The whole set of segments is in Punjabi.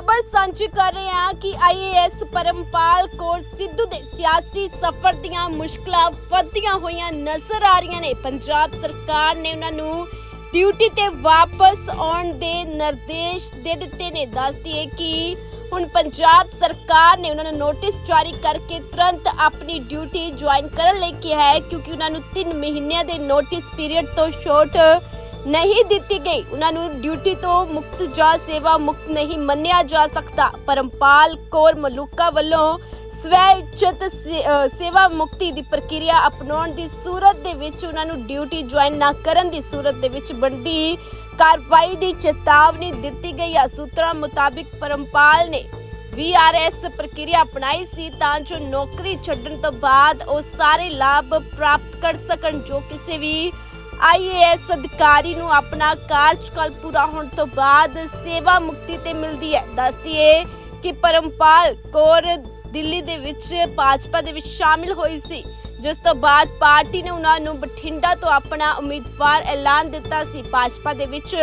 ਖਬਰ ਸਾਂਝੀ ਕਰ ਰਹੇ ਹਾਂ ਕਿ ਆਈਏਐਸ ਪਰਮਪਾਲ ਕੌਰ ਸਿੱਧੂ ਦੇ ਸਿਆਸੀ ਸਫ਼ਰ ਦੀਆਂ ਮੁਸ਼ਕਲਾਂ ਵੱਧਦੀਆਂ ਹੋਈਆਂ ਨਜ਼ਰ ਆ ਰਹੀਆਂ ਨੇ। ਪੰਜਾਬ ਸਰਕਾਰ ਨੇ ਉਹਨਾਂ ਨੂੰ ਡਿਊਟੀ ਤੇ ਵਾਪਸ ਆਉਣ ਦੇ ਨਿਰਦੇਸ਼ ਦੇ ਦਿੱਤੇ ਨੇ। ਦੱਸਦੀ ਹੈ ਕਿ ਹੁਣ ਪੰਜਾਬ ਸਰਕਾਰ ਨੇ ਉਹਨਾਂ ਨੂੰ ਨੋਟਿਸ ਜਾਰੀ ਕਰਕੇ ਤੁਰੰਤ ਆਪਣੀ ਡਿਊਟੀ ਜੁਆਇਨ ਕਰਨ ਲਈ ਕਿਹਾ ਹੈ, ਕਿਉਂਕਿ ਉਹਨਾਂ ਨੂੰ 3 ਮਹੀਨਿਆਂ ਦੇ ਨੋਟਿਸ ਪੀਰੀਅਡ ਤੋਂ ਛੋਟ ਨਹੀਂ ਦਿੱਤੀ ਗਈ। ਉਹਨਾਂ ਨੂੰ ਡਿਊਟੀ ਤੋਂ ਮੁਕਤ ਜਾਂ ਸੇਵਾ ਮੁਕਤ ਨਹੀਂ ਮੰਨਿਆ ਜਾ ਸਕਦਾ। ਪਰਮਪਾਲ ਕੌਰ ਮਲੂਕਾ ਵੱਲੋਂ ਸਵੈ ਇੱਛਤ ਸੇਵਾ ਮੁਕਤੀ ਦੀ ਪ੍ਰਕਿਰਿਆ ਅਪਣਾਉਣ ਦੀ ਸੂਰਤ ਦੇ ਵਿੱਚ ਉਹਨਾਂ ਨੂੰ ਡਿਊਟੀ ਜੁਆਇਨ ਨਾ ਕਰਨ ਦੀ ਸੂਰਤ ਦੇ ਵਿੱਚ ਬਣਦੀ ਕਾਰਵਾਈ ਦੀ ਚੇਤਾਵਨੀ ਦਿੱਤੀ ਗਈ ਹੈ ਸੂਤਰਾਂ ਮੁਤਾਬਿਕ ਪਰਮਪਾਲ ਨੇ ਵੀਆਰਐਸ ਪ੍ਰਕਿਰਿਆ ਅਪਣਾਈ ਸੀ ਤਾਂ ਜੋ ਨੌਕਰੀ ਛੱਡਣ ਤੋਂ ਬਾਅਦ ਉਹ ਸਾਰੇ ਲਾਭ ਪ੍ਰਾਪਤ ਕਰ ਸਕਣ, ਜੋ ਕਿਸੇ ਵੀ ਆਈਏਐਸ ਅਧਿਕਾਰੀ ਨੂੰ ਆਪਣਾ ਕਾਰਜਕਾਲ ਪੂਰਾ ਹੋਣ ਤੋਂ ਬਾਅਦ ਸੇਵਾ ਮੁਕਤੀ ਤੇ ਮਿਲਦੀ ਹੈ। ਦੱਸਦੀਏ ਕਿ ਪਰਮਪਾਲ ਕੌਰ ਦਿੱਲੀ ਦੇ ਵਿੱਚ ਭਾਜਪਾ ਦੇ ਵਿੱਚ ਸ਼ਾਮਿਲ ਹੋਈ ਸੀ। ਜਿਸ ਤੋਂ ਬਾਅਦ ਪਾਰਟੀ ਨੇ ਉਹਨਾਂ ਨੂੰ ਬਠਿੰਡਾ ਤੋਂ ਆਪਣਾ ਉਮੀਦਵਾਰ ਐਲਾਨ ਦਿੱਤਾ ਸੀ। ਭਾਜਪਾ ਦੇ ਵਿੱਚ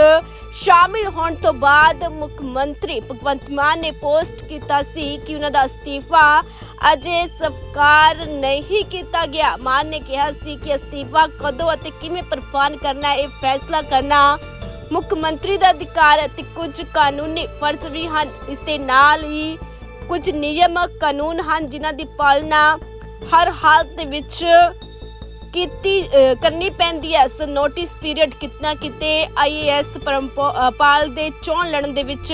ਸ਼ਾਮਿਲ ਹੋਣ ਤੋਂ ਬਾਅਦ ਮੁੱਖ ਮੰਤਰੀ ਭਗਵੰਤ ਮਾਨ ਨੇ ਪੋਸਟ ਕੀਤਾ ਸੀ ਕਿ ਉਹਨਾਂ ਦਾ ਅਸਤੀਫਾ ਅਜੇ ਸਵਕਾਰ ਨਹੀਂ ਕੀਤਾ ਗਿਆ। ਮਾਨ ਨੇ ਕਿਹਾ ਸੀ ਕਿ ਅਸਤੀਫਾ ਕਦੋਂ ਅਤੇ ਕਿਵੇਂ ਪ੍ਰਵਾਨ ਕਰਨਾ ਇਹ ਫੈਸਲਾ ਕਰਨਾ ਮੁੱਖ ਮੰਤਰੀ ਦਾ ਅਧਿਕਾਰ ਅਤੇ ਤੇ ਕੁਝ ਕਾਨੂੰਨੀ ਫਰਜ਼ ਵੀ ਹਨ। ਇਸ ਦੇ ਨਾਲ ਹੀ ਕੁਝ ਨਿਯਮ ਕਾਨੂੰਨ ਹਨ ਜਿਨ੍ਹਾਂ ਦੀ ਪਾਲਣਾ ਹਰ ਹਾਲਤ ਦੇ ਵਿੱਚ ਕੀਤੀ ਕਰਨੀ ਪੈਂਦੀ ਹੈ। ਸੋ ਨੋਟਿਸ ਪੀਰੀਅਡ ਕਿਤਨਾ ਕਿਤੇ ਆਈਏਐਸ ਪਰਮਪਾਲ ਦੇ ਚੋਣ ਲੜਨ ਦੇ ਵਿੱਚ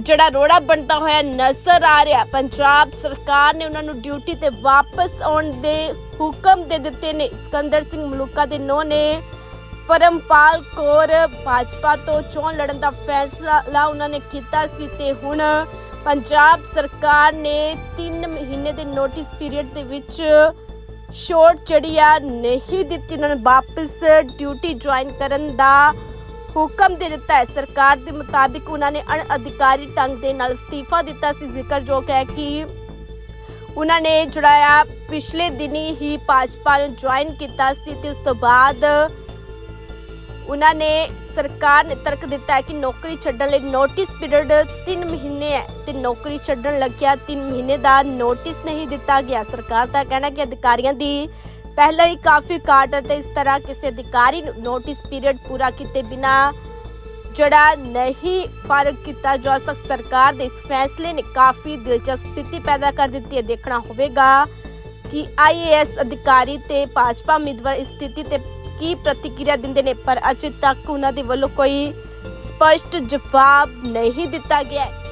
ਜਿਹੜਾ ਰੋੜਾ ਬਣਦਾ ਹੋਇਆ ਨਜ਼ਰ ਆ ਰਿਹਾ। ਪੰਜਾਬ ਸਰਕਾਰ ਨੇ ਉਹਨਾਂ ਨੂੰ ਡਿਊਟੀ ਤੇ ਵਾਪਸ ਆਉਣ ਦੇ ਹੁਕਮ ਦੇ ਦਿੱਤੇ ਨੇ। ਸਿਕੰਦਰ ਸਿੰਘ ਮਲੂਕਾ ਦੇ ਨੋ ਨੇ ਪਰਮਪਾਲ ਕੌਰ ਭਾਜਪਾ ਤੋਂ ਚੋਣ ਲੜਨ ਦਾ ਫੈਸਲਾ ਉਹਨਾਂ ਨੇ ਕੀਤਾ ਸੀ ਤੇ ਹੁਣ ਪੰਜਾਬ ਸਰਕਾਰ ਨੇ 3 ਮਹੀਨੇ ਦੇ ਨੋਟਿਸ ਪੀਰੀਅਡ ਦੇ ਵਿੱਚ ਸ਼ੋਰਟ ਚੜੀਆ ਨਹੀਂ ਦਿੱਤੀ। ਉਹਨਾਂ ਨੂੰ ਵਾਪਸ ਡਿਊਟੀ ਜੁਆਇਨ ਕਰਨ ਦਾ ਹੁਕਮ ਦੇ ਦਿੱਤਾ ਹੈ। ਸਰਕਾਰ ਦੇ ਮੁਤਾਬਿਕ ਉਹਨਾਂ ਨੇ ਅਣਅਧਿਕਾਰੀ ਢੰਗ ਦੇ ਨਾਲ ਅਸਤੀਫਾ ਦਿੱਤਾ ਸੀ। ਜ਼ਿਕਰਯੋਗ ਹੈ ਕਿ ਉਹਨਾਂ ਨੇ ਜਿਹੜਾ ਆ ਪਿਛਲੇ ਦਿਨੀ ਹੀ ਭਾਜਪਾ ਨੂੰ ਜੁਆਇਨ ਕੀਤਾ ਸੀ ਤੇ ਉਸ ਤੋਂ ਬਾਅਦ ਉਹਨਾਂ ਨੇ ਸਰਕਾਰ ਨੇ ਤਰਕ ਦਿੱਤਾ ਹੈ ਕਿ ਨੌਕਰੀ ਛੱਡਣ ਲਈ ਨੋਟਿਸ ਪੀਰੀਅਡ 3 ਮਹੀਨੇ ਹੈ ਤੇ ਨੌਕਰੀ ਛੱਡਣ ਲੱਗਿਆ 3 ਮਹੀਨੇ ਦਾ ਨੋਟਿਸ ਨਹੀਂ ਦਿੱਤਾ ਗਿਆ। ਸਰਕਾਰ ਦਾ ਕਹਿਣਾ ਕਿ ਅਧਿਕਾਰੀਆਂ ਦੀ ਪਹਿਲਾਂ ਹੀ ਕਾਫੀ ਕਾਟ ਅਤੇ ਇਸ ਤਰ੍ਹਾਂ ਕਿਸੇ ਅਧਿਕਾਰੀ ਨੂੰ ਨੋਟਿਸ ਪੀਰੀਅਡ ਪੂਰਾ ਕੀਤੇ ਬਿਨਾ ਜਿਹੜਾ ਨਹੀਂ ਫ਼ਰਕ ਕੀਤਾ ਜਾ ਸਕ ਸਰਕਾਰ ਦੇ ਇਸ ਫੈਸਲੇ ਨੇ ਕਾਫੀ ਦਿਲਚਸਪੀ ਸਥਿਤੀ ਪੈਦਾ ਕਰ ਦਿੱਤੀ ਹੈ। ਦੇਖਣਾ ਹੋਵੇਗਾ ਕਿ ਆਈਏਐਸ ਅਧਿਕਾਰੀ ਤੇ ਭਾਜਪਾ ਉਮੀਦਵਾਰ ਇਸ ਸਥਿਤੀ ਤੇ ਕੀ ਪ੍ਰਤੀਕਿਰਿਆ ਦਿੰਦੇ ਨੇ? ਪਰ ਅਜੇ ਤੱਕ ਉਹਨਾਂ ਦੇ ਵੱਲੋਂ ਕੋਈ ਸਪਸ਼ਟ ਜਵਾਬ ਨਹੀਂ ਦਿੱਤਾ ਗਿਆ ਹੈ।